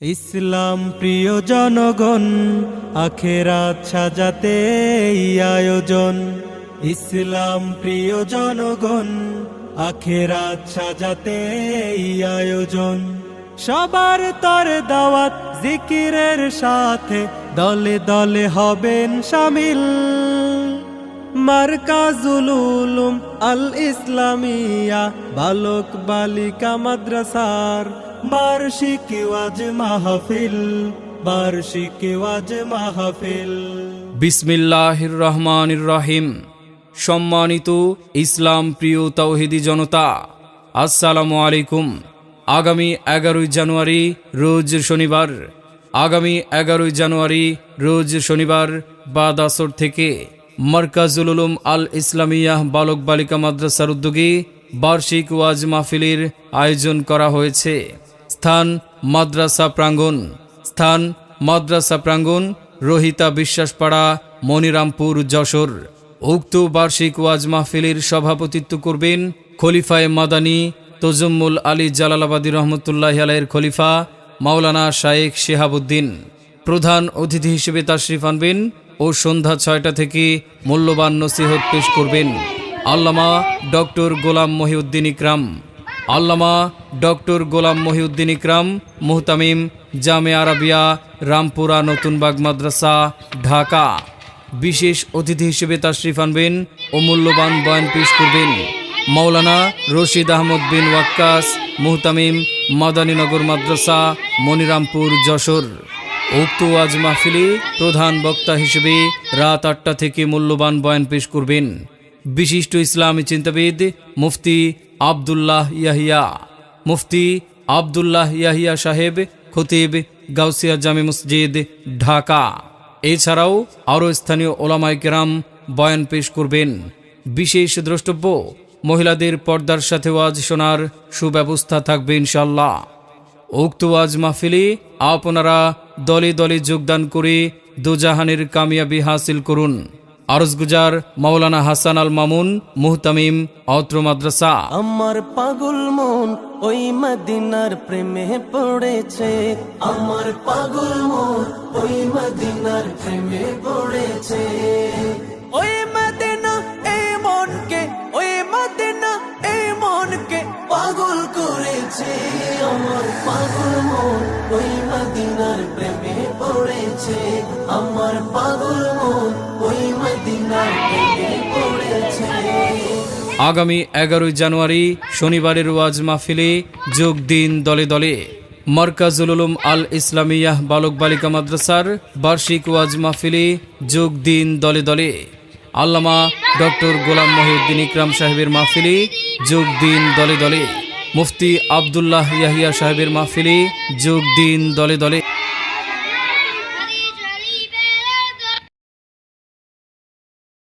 ইসলাম প্রিয় জনগণ, আখেরাত সাজাতে আয়োজন। ইসলাম প্রিয় জনগণ, আখেরাত সাজাতে আয়োজন। সবার তর দাওয়াত জিকিরের সাথে দলে দলে হবেন সামিল। মার্কাজুল উলুম আল ইসলামিয়া বালক বালিকা মাদ্রাসার বার্ষিক ওয়াজ মাহফিল, বার্ষিক ওয়াজ মাহফিল। বিসমিল্লাহির রহমানির রহিম। সম্মানিত ইসলাম প্রিয় তৌহিদি জনতা, আসসালামু আলাইকুম। আগামী এগারোই জানুয়ারি রোজ শনিবার, আগামী এগারোই জানুয়ারি রোজ শনিবার বাদ আসর থেকে মার্কাজুল উলুম আল ইসলামিয়াহ বালক বালিকা মাদ্রাসার উদ্যোগে বার্ষিক ওয়াজ মাহফিলের আয়োজন করা হয়েছে। স্থান মাদ্রাসা প্রাঙ্গণ। স্থান মাদ্রাসা প্রাঙ্গণ, রোহিতা বিশ্বাসপাড়া, মনিরামপুর, যশোর। উক্ত বার্ষিক ওয়াজ মাহফিলের সভাপতিত্ব করবেন খলিফায় মাদানী তজম্মুল আলী জালালাবাদী রহমতুল্লাহ আলাইয়ের খলিফা মাওলানা শায়েখ শেহাবুদ্দিন। প্রধান অতিথি হিসেবে তাশরিফ আনবেন ও সন্ধ্যা ছয়টা থেকে মূল্যবান নসিহত পেশ করবেন। আল্লামা ডক্টর গোলাম মহিউদ্দিন ইকরাম। আল্লামা ডক্টর গোলাম মহিউদ্দিন ইকরাম, মুহতামিম জামে আরাবিয়া, রামপুরা নতুনবাগ মাদ্রাসা, ঢাকা। বিশেষ অতিথি হিসেবে তাশরিফ আনবেন ও মূল্যবান বয়ান পেশ করবেন মাওলানা রশিদ আহমদ বিন ওয়াক্কাস, মুহতামিম মাদানীনগর মাদ্রাসা, মনিরামপুর যশোর। উক্ত ওয়াজ মাহফিলে প্রধান বক্তা হিসেবে রাত আটটা থেকে মূল্যবান বয়ান পেশ করবেন। বিশিষ্ট ইসলামী চিন্তাবিদ মুফতি আবদুল্লাহ ইয়াহিয়া। মুফতি আবদুল্লাহ ইয়াহিয়া সাহেব, খতিব গাউসিয়া জামে মসজিদ, ঢাকা। এছাড়াও আরও স্থানীয় ওলামাই কেরাম বয়ান পেশ করবেন। বিশেষ দ্রষ্টব্য, মহিলাদের পর্দার সাথে ওয়াজ শোনার সুব্যবস্থা থাকবে ইনশাল্লাহ উক্ত ওয়াজ মাহফিলে আপনারা দলে দলে যোগদান করে দুজাহানের কামিয়াবি হাসিল করুন। আরজগুজার মাওলানা হাসান আল মামুন, মুহতামিম, অত্র মাদ্রাসা। আমার পাগল মন ওই মদিনার প্রেমে পড়েছে। আমার পাগল মন ওই মদিনার প্রেমে পড়েছে। ওই মদিনা এই মনকে, ওই মদিনা এই মনকে পাগল করেছে। আমার পাগল মন ওই মদিনার প্রেমে পড়েছে। আমার পাগল মন আগামী এগারোই জানুয়ারি শনিবারের ওয়াজ মাহফিলে যোগ দিন দলে দলে। মার্কাজুল উলুম আল ইসলামিয়াহ বালক বালিকা মাদ্রাসার বার্ষিক ওয়াজ মাহফিলে যোগ দিন দলে দলে। আল্লামা ডক্টর গোলাম মহিউদ্দিন ইকরাম সাহেবের মাহফিলে যোগ দিন দলে দলে। মুফতি আবদুল্লাহ ইয়াহিয়া সাহেবের মাহফিলে যোগ দিন দলে দলে।